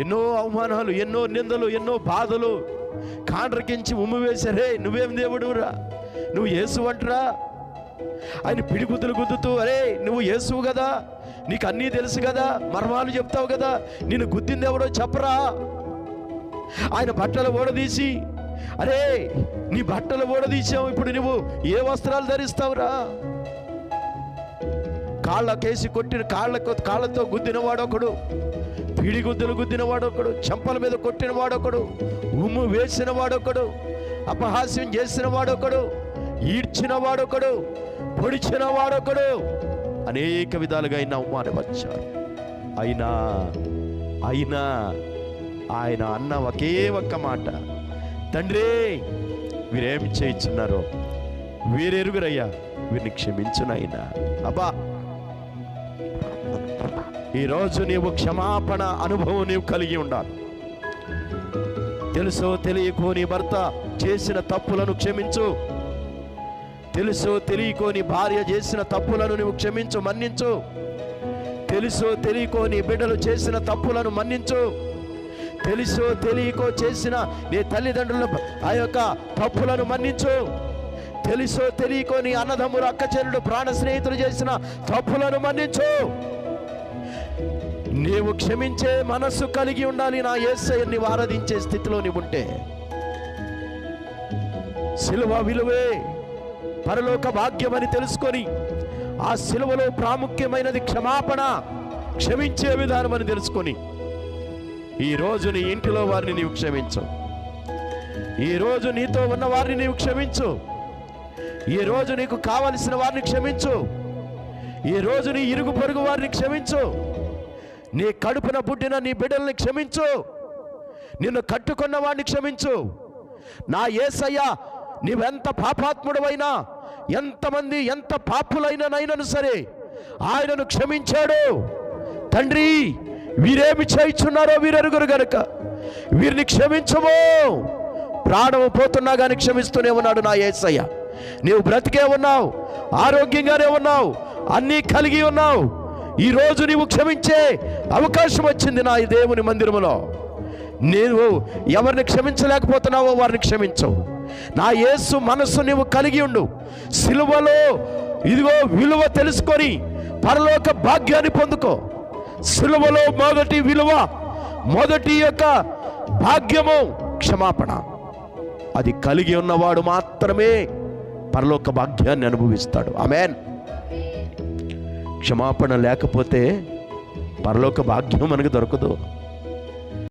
ఎన్నో అవమానాలు ఎన్నో నిందలు ఎన్నో బాధలు కాండ్రకించి ఉమ్ము వేశారే నువ్వేం దేవుడురా? నువ్వు యేసు అంటరా? ఆయన పిడిగుద్దులు గుద్దుతూ అరే నువ్వు యేసువు కదా? నీకు అన్నీ తెలుసు కదా? మర్మాలు చెప్తావు కదా? నిన్ను గుద్దింది ఎవడో చెప్పరా? ఆయన బట్టలు ఓడదీసి అరే నీ బట్టలు ఓడదీసావు ఇప్పుడు నువ్వు ఏ వస్త్రాలు ధరిస్తావురా? కాళ్ళకేసి కొట్టిన కాళ్ళకు కాళ్ళతో గుద్దిన వాడొకడు పిడిగుద్దులు గుద్దిన వాడొకడు చెంపల మీద కొట్టిన వాడొకడు ఉమ్ము వేసిన వాడొకడు అపహాస్యం చేసిన వాడొకడు ఈడ్చిన వాడొకడు పొడిచిన వాడొకడు. అనేక విధాలుగా ఆయన అవమానపరిచారు. అయినా అయినా ఆయన అన్న ఒకే ఒక్క మాట. తండ్రి వీరేమి చేయించున్నారో వీరెరుగురయ్యా వీరిని క్షమించునైనా అబ్బా! ఈరోజు నీవు క్షమాపణ అనుభవం నీవు కలిగి ఉండాలి. తెలుసో తెలియకో నీ భర్త చేసిన తప్పులను క్షమించు. తెలుసో తెలియకో నీ భార్య చేసిన తప్పులను నువ్వు క్షమించు మన్నించు. తెలుసో తెలియకో నీ బిడ్డలు చేసిన తప్పులను మన్నించు. తెలుసో తెలియకో చేసిన నీ తల్లిదండ్రుల ఆ యొక్క తప్పులను మన్నించు. తెలుసో తెలియకో నీ అన్నదమ్ములు అక్కచెల్లుడు ప్రాణ స్నేహితులు చేసిన తప్పులను మన్నించు. నీవు క్షమించే మనస్సు కలిగి ఉండాలి నా ఏసయ్యని ఆరాధించే స్థితిలో నీవు ఉంటే. సిలువ విలువే పరలోక భాగ్యమని తెలుసుకొని ఆ సిలువలో ప్రాముఖ్యమైనది క్షమాపణ క్షమించే విధానం అని తెలుసుకొని ఈ నీ ఇంటిలో వారిని నీవు క్షమించు. ఈ రోజు నీతో ఉన్న వారిని నీవు క్షమించు. ఈ రోజు నీకు కావలసిన వారిని క్షమించు. ఈ నీ ఇరుగు పొరుగు వారిని క్షమించు. నీ కడుపున పుట్టిన నీ బిడ్డల్ని క్షమించు. నిన్ను కట్టుకున్న వాడిని క్షమించు. నా ఏసయ్యా నీవెంత పాపాత్ముడవైనా ఎంతమంది ఎంత పాపులైననైనను సరే ఆయనను క్షమించాడు. తండ్రి వీరేమి చేయించున్నారో వీరెరుగురు గనుక వీరిని క్షమించము. ప్రాణము పోతున్నా కానీ క్షమిస్తూనే ఉన్నాడు నా ఏసయ్య. నీవు బ్రతికే ఉన్నావు ఆరోగ్యంగానే ఉన్నావు అన్నీ కలిగి ఉన్నావు. ఈ రోజు నీవు క్షమించే అవకాశం వచ్చింది నా ఈ దేవుని మందిరములో. నేను ఎవరిని క్షమించలేకపోతున్నావో వారిని క్షమించవు నా యేసు మనస్సు నీవు కలిగి ఉండు. సిలువలో ఇదిగో విలువ తెలుసుకొని పరలోక భాగ్యాన్ని పొందుకో. సిలువలో మొదటి విలువ మొదటి యొక్క భాగ్యము క్షమాపణ. అది కలిగి ఉన్నవాడు మాత్రమే పరలోక భాగ్యాన్ని అనుభవిస్తాడు. ఆమెన్. క్షమాపణ లేకపోతే పరలోక భాగ్యం మనకు దొరకదు.